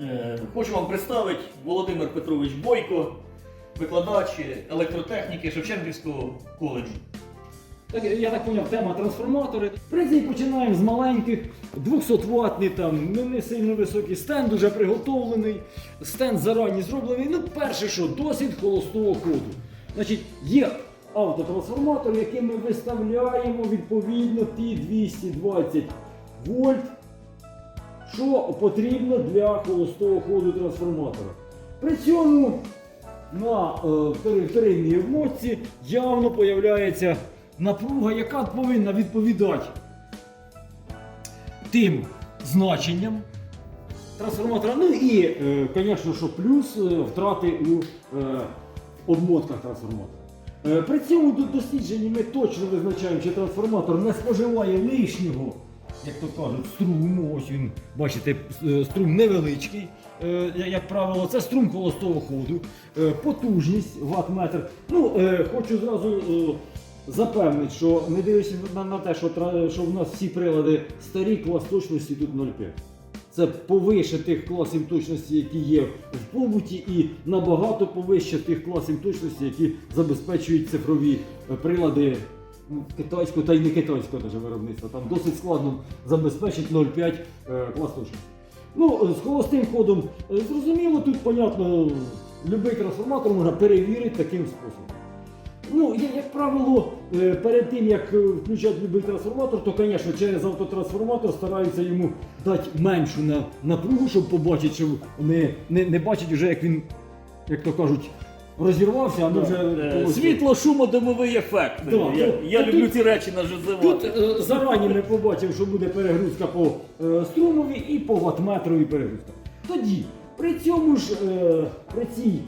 Е, Хочу вам представити Володимир Петрович Бойко, викладач електротехніки Шевченківського коледжу. Так, я так поняв, тема трансформатори. Принципі, починаємо з маленьких, 200 ватний там, не, сильно високий стенд, вже приготовлений, стенд зарані зроблений. Ну, перше, що досвід холостого ходу. Значить, є автотрансформатор, який ми виставляємо відповідно ті 220 вольт, що потрібно для холостого ходу трансформатора. При цьому на е, втори- обмотці явно появляється напруга, яка повинна відповідати тим значенням трансформатора. Ну і, е, звісно, що плюс е, втрати у е, обмотках трансформатора. Е, При цьому до дослідженні ми точно визначаємо, чи трансформатор не споживає лишнього, як то кажуть, струму. Ось він, бачите, е, струм невеличкий, е, як правило, це струм холостого ходу, Е, потужність ватметр. Ну, хочу зразу запевнити, що не дивлячись на, те, що, в нас всі прилади старі, клас точності тут 0,5. Це повище тих класів точності, які є в побуті, і набагато повище тих класів точності, які забезпечують цифрові прилади китайського та й не китайського даже виробництва. Там досить складно забезпечити 0,5 е, клас. Ну, е, з холостим ходом е, зрозуміло, тут, понятно, будь-який трансформатор можна перевірити таким способом. Ну, як правило, е, перед тим як е, включати будь-який трансформатор, то, звісно, через автотрансформатор стараються йому дати меншу напругу, щоб побачити, що не, не, не бачить вже, як він, як то кажуть, розірвався, а ми вже Е. Світло, шумодимовий ефект. Да, я ну, я тут- люблю ці речі Тут е, зарані ми побачимо, що буде перегрузка по е, струмові і по ватметрові перегрузка. Тоді, при цьому ж, е, при цій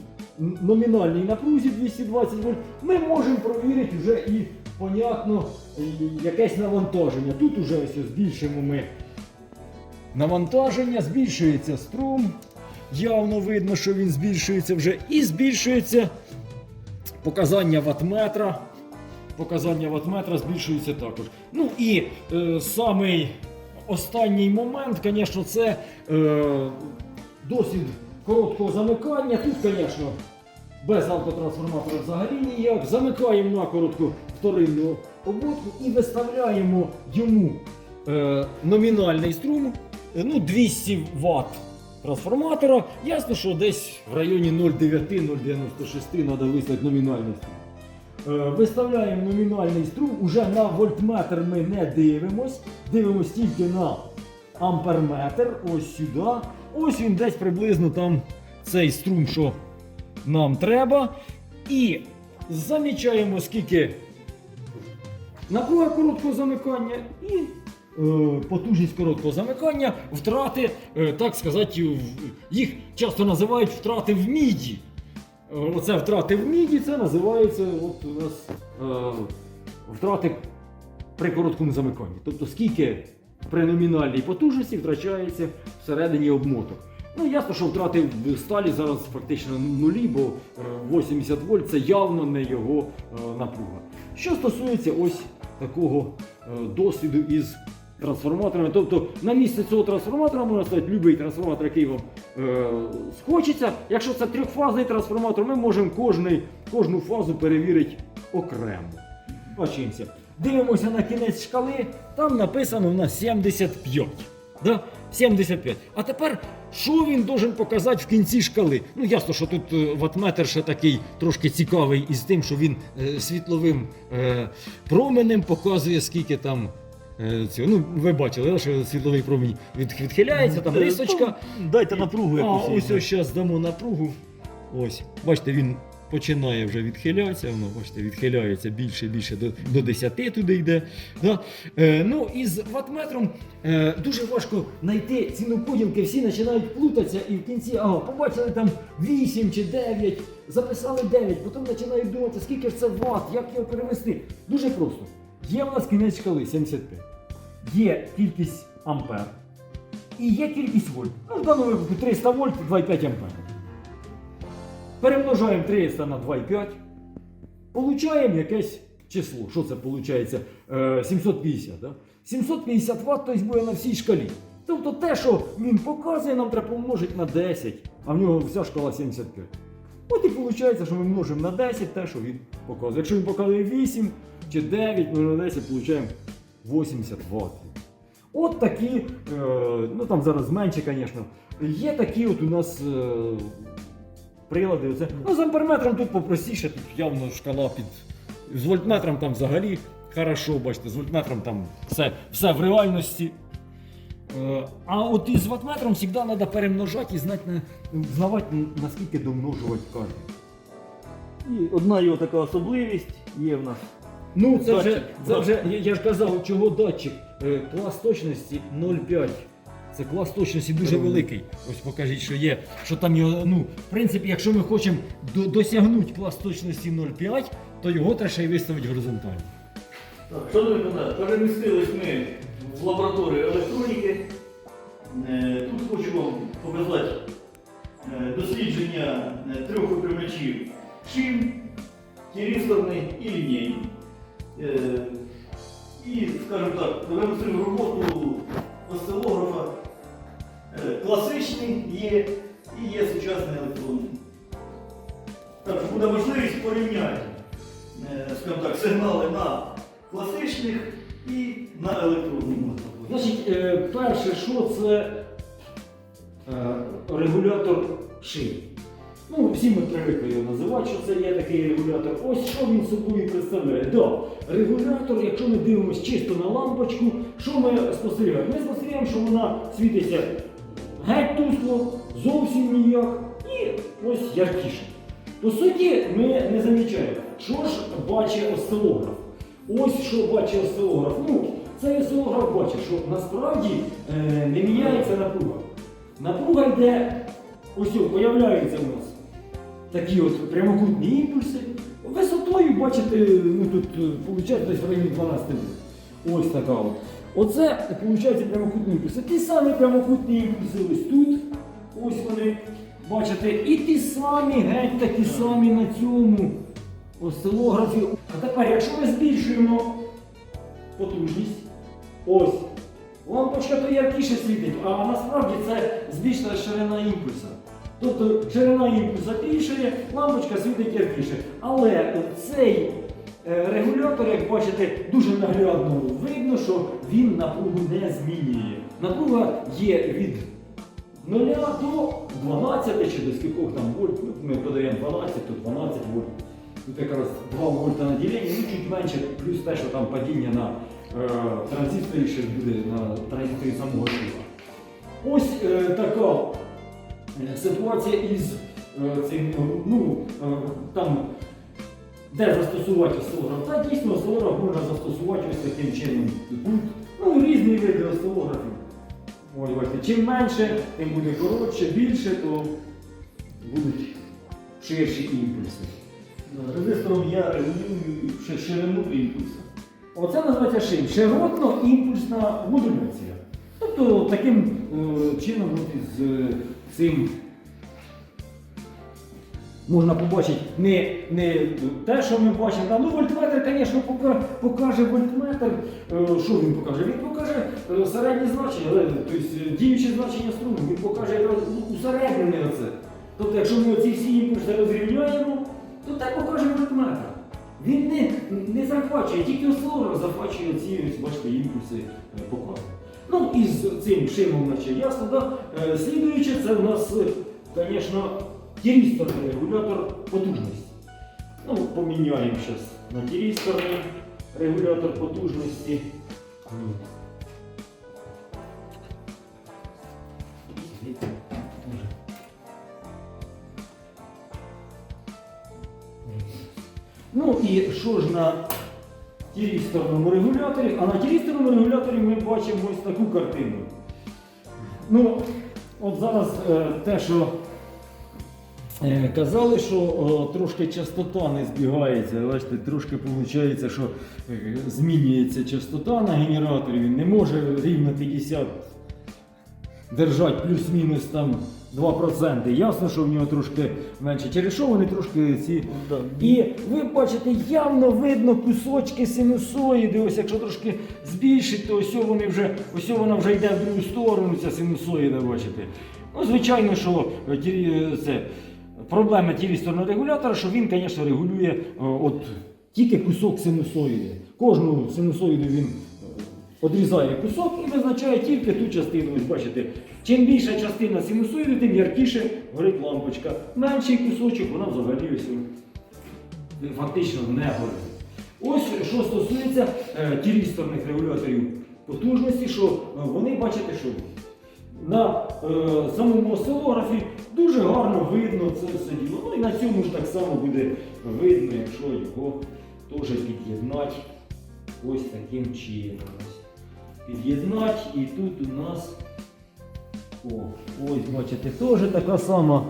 н- номінальній напрузі 220 вольт, ми можемо провірити вже і, понятно, і якесь навантаження. Тут уже ось збільшимо ми навантаження, збільшується струм. Явно видно, що він збільшується вже і збільшується показання ватметра. Показання ватметра збільшується також. Ну і е, самий останній момент, звісно, це е, досвід короткого замикання. Тут, звісно, без автотрансформатора взагалі ніяк. Замикаємо на коротку вторинну обмотку і виставляємо йому е, номінальний струм е, ну, 200 Вт трансформатора. Ясно, що десь в районі 0,9-0,96 треба виставити номінальний струм. Е, Виставляємо номінальний струм, уже на вольтметр ми не дивимось, дивимось тільки на амперметр, ось сюди. Ось він десь приблизно там цей струм, що нам треба. І замічаємо, скільки напруга короткого замикання і потужність короткого замикання, втрати, е, так сказати, їх часто називають втрати в міді. Е, Оце втрати в міді, це називається от у нас е, втрати при короткому замиканні. Тобто скільки при номінальній потужності втрачається всередині обмоток. Ну, ясно, що втрати в сталі зараз фактично нулі, бо е, 80 вольт це явно не його е, напруга. Що стосується ось такого е, досвіду із трансформаторами, тобто на місце цього трансформатора можна ставити будь-який трансформатор, який вам е, схочеться. Якщо це трьохфазний трансформатор, ми можемо кожний, кожну фазу перевірити окремо. Бачимося. Дивимося на кінець шкали, там написано в нас 75. Да? 75. А тепер, що він должен показати в кінці шкали? Ну, ясно, що тут е, ватметр ще такий трошки цікавий із тим, що він е, світловим е, променем показує, скільки там. Е, Цього. Ну, ви бачили, що світловий промінь від, відхиляється, там рисочка. Дайте напругу А, якусь. ось ось зараз дамо напругу. Ось, бачите, він починає вже відхилятися, воно, бачите, відхиляється більше, більше до, до 10 туди йде. Да? Е, ну і з ватметром е, дуже важко знайти ціну поділки, всі починають плутатися і в кінці, ага, побачили там 8 чи 9, записали 9, потім починають думати, скільки ж це ватт, як його перевести. Дуже просто. Є в нас кінець шкали 75. Є кількість ампер. І є кількість вольт. Ну, в даному випадку 300 вольт, 2,5 ампер. Перемножаємо 300 на 2,5. Получаємо якесь число. Що це виходить? 750. Да? 750 Вт тобто буде на всій шкалі. Тобто те, що він показує, нам треба помножити на 10, а в нього вся шкала 75. От і виходить, що ми множимо на 10 те, що він показує. Якщо він показує 8 чи 9, ми на 10 отримуємо 80 Вт. От такі, е, ну там зараз менше, звісно. Є такі от у нас е, прилади. Оце. Ну, з амперметром тут попростіше, тут явно шкала під. З вольтметром там взагалі хорошо, бачите, з вольтметром там все, все в реальності. Е, А от із ватметром завжди треба перемножати і знати, знавати, наскільки домножувати кожен. І одна його така особливість є в нас. Ну, це вже, Датчик, це вже я, я ж казав, чого датчик. Е, Клас точності 0,5. Це клас точності дуже великий. Ось покажіть, що є. Що там його, ну, в принципі, якщо ми хочемо до, досягнути клас точності 0,5, то його треба ще й виставити горизонтально. Так, Шановні колеги, перемістились ми в лабораторію електроніки. Е, Тут хочу вам показати е, дослідження е, трьох випрямачів шин, тірісторний і лінійний. Е, І, скажімо так, демонструємо роботу осцилографа. Е, Класичний є і є сучасний електронний. Так, що буде можливість порівняти е, скажімо так, сигнали на класичних і на електронних. Значить, перше, що це регулятор шиї. Ну, всі ми привикли його називати, що це є такий регулятор. Ось що він собою представляє. Да, регулятор, якщо ми дивимося чисто на лампочку, що ми спостерігаємо? Ми спостерігаємо, що вона світиться геть тускло, зовсім ніяк, і ось яркіше. По суті, ми не замічаємо, що ж бачить осцилограф. Ось що бачить осцилограф. Ну, цей осцилограф бачить, що насправді е, не міняється напруга. Напруга йде, ось о, появляються у нас такі от прямокутні імпульси. Висотою, бачите, ну тут виходить десь в районі 12 метрів. Ось така от. Оце виходить прямокутні імпульси. Ті самі прямокутні імпульси ось тут. Ось вони. Бачите, і ті самі, геть такі самі на цьому осцилографі. А тепер, якщо ми збільшуємо потужність, ось, лампочка то яркіше світить, а насправді це збільшена ширина імпульса. Тобто ширина імпульса більшає, лампочка світить яркіше. Але цей е, регулятор, як бачите, дуже наглядно видно, що він напругу не змінює. Напруга є від 0 до 12 чи до скількох там вольт. Ну, Ми подаємо 12, то 12 вольт. Тут якраз 2 вольта на ділянні, ну чуть менше, плюс те, що там падіння на е, транзисторі ще буде на транзисторі самого шива. Ось е, така ситуація із е, цим, ну, е, там, де застосувати осцилограф. Та дійсно осцилограф можна застосувати ось таким чином. Ну, різні види осцилографів. Ось, бачите, чим менше, тим буде коротше, більше, то будуть ширші імпульси. Резистором я регулюю ширину імпульсу. Оце називається шин. Широтно-імпульсна модуляція. Тобто таким е, чином е, цим можна побачити не, не те, що ми бачимо. Там, ну, вольтметр, звісно, покаже вольтметр. Е, Що він покаже? Він покаже е, середнє значення, тобто діюче значення струму, він покаже усереднене оце. Тобто, якщо ми оці всі імпульси розрівняємо, то так покаже вольтметр. Він не, не захвачує, тільки осцилограф захвачує ці, бачите, імпульси показує. Ну і з цим наче ясно, да? Е, Слідуюче, це у нас, е, звісно, тірісторний регулятор потужності. Ну, поміняємо зараз на тірісторний регулятор потужності. Ну і що ж на тірісторному регуляторі? А на тірісторному регуляторі ми бачимо ось таку картину. Ну, от зараз е, те, що е, казали, що трошки частота не збігається. Бачите, трошки виходить, що е, змінюється частота на генераторі, він не може рівно 50 держать плюс-мінус там 2%. Ясно, що в нього трошки менше. Через що вони трошки ці. Да. І ви бачите, явно видно кусочки синусоїди. Ось якщо трошки збільшить, то ось вони вже, ось вона вже йде в другу сторону, ця синусоїда, бачите. Ну, звичайно, що е, е, це проблема тілісторного регулятора, що він, звісно, регулює е, от, тільки кусок синусоїди. Кожну синусоїду він одрізає кусок і визначає тільки ту частину. Ось бачите, чим більша частина синусоїди, тим яркіше горить лампочка. Менший кусочок, вона взагалі ось фактично не горить. Ось що стосується е, тірісторних регуляторів потужності, що е, вони бачите, що на е, самому осцилографі дуже гарно видно це все діло. Ну і на цьому ж так само буде видно, якщо його теж під'єднати ось таким чином. Ось. Під'єднати і тут у нас о, ось бачите, теж така сама,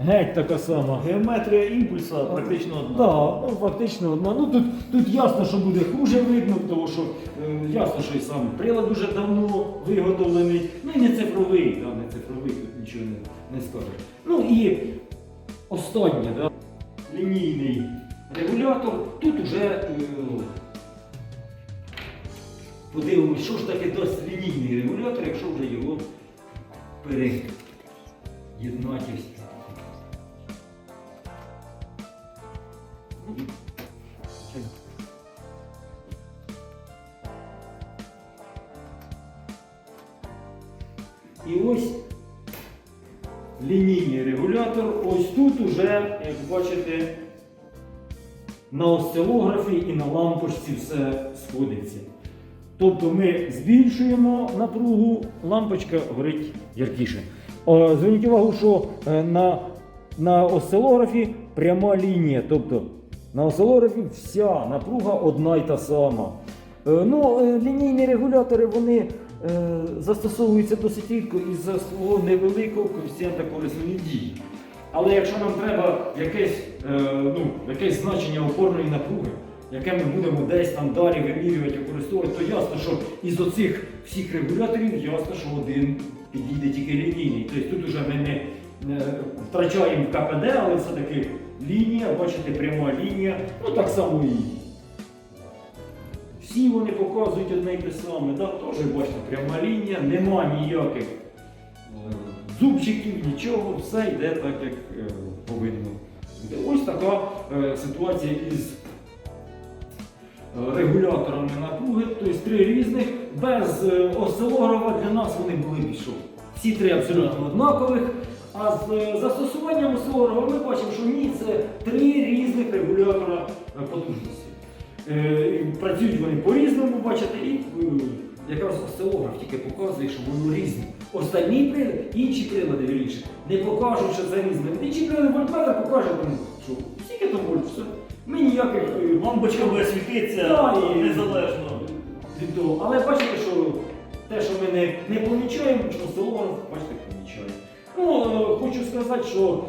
геть така сама. Геометрія імпульса практично одна. Так, ну, фактично одна. Ну, тут, тут ясно, що буде хуже видно, тому що е, ясно, що і сам прилад дуже давно виготовлений. Ну і не цифровий, да, не цифровий, тут нічого не, не скажеш. Ну і останнє, да, лінійний регулятор. Тут уже е, подивимось, що ж таке дасть лінійний регулятор, якщо вже його переєднати. І ось лінійний регулятор. Ось тут уже, як бачите, на осцилографі і на лампочці все сходиться. Тобто ми збільшуємо напругу, лампочка горить яркіше. О, Зверніть увагу, що е, на, на осцилографі пряма лінія. Тобто на осцилографі вся напруга одна й та сама. Е, Ну, е, лінійні регулятори вони е, застосовуються досить рідко із-за свого невеликого коефіцієнта корисної дії. Але якщо нам треба якесь, е, ну, якесь значення опорної напруги, яке ми будемо десь там далі вимірювати, використовувати, то ясно, що із оцих всіх регуляторів ясно, що один підійде тільки лінійний. Тобто тут вже ми не втрачаємо КПД, але все-таки лінія, бачите, пряма лінія, ну так само і. Всі вони показують одне й те саме, да? теж бачите, пряма лінія, нема ніяких зубчиків, нічого, все йде так, як е, повинно. Ось така е, ситуація із регуляторами напруги, тобто три різних. Без е, осцилографа для нас вони були більше. Всі три абсолютно однакових. А з е, застосуванням осцилографа ми бачимо, що ні, це три різних регулятора е, потужності. Працюють вони по-різному, бачите, і якраз осцилограф тільки показує, що воно різне. Остальні прилади, інші прилади вірніше, не покажуть, що це різне. Інші прилади вольтметр покаже, що скільки там вольт, все. Ми ніяких е, Лампочка буде світитися Да, і- незалежно. від того. Але бачите, що те, що ми не, не помічаємо, що осцилограф, бачите, помічає. Ну, е, хочу сказати, що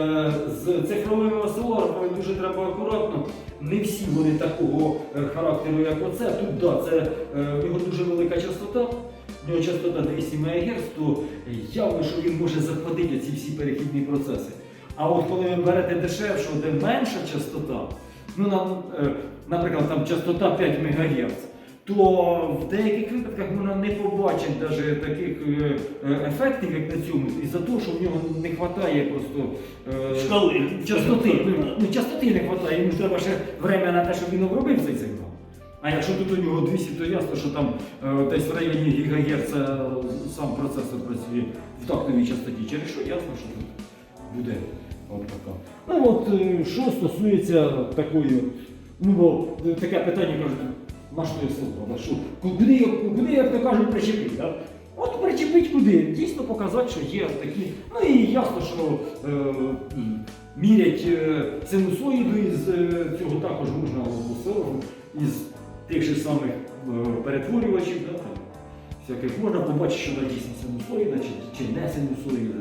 е, з цифровими осцилографами дуже треба акуратно. Не всі вони такого е, характеру, як оце. Тут да, це е, в нього дуже велика частота. В нього частота 200 МГц, то явно, що він може захватити ці всі перехідні процеси. А от коли ви берете дешевшу, де менша частота, ну, на, е, наприклад, там частота 5 МГц, то в деяких випадках вона не побачить навіть таких е, е, ефектів, як на цьому, із-за того, що в нього не вистачає просто Шкали. частоти. Ну, ну, частоти не вистачає, йому треба ще время на те, щоб він обробив цей сигнал. А якщо тут у нього 200, то ясно, що там десь в районі гігагерца сам процесор працює в тактовій частоті. Через що ясно, що тут буде от така. Ну от е, що стосується такої, ну бо е, таке питання кажуть, на що є слово, що куди, куди, як то кажуть, причепити? Да? От причепить куди? Дійсно показати, що є такі. Ну і ясно, що е, мірять е, синусоїду із е, цього також можна обусором, із тих же самих е, перетворювачів. Да, всяких можна побачити, що вона дійсно синусоїда чи, чи не синусоїда.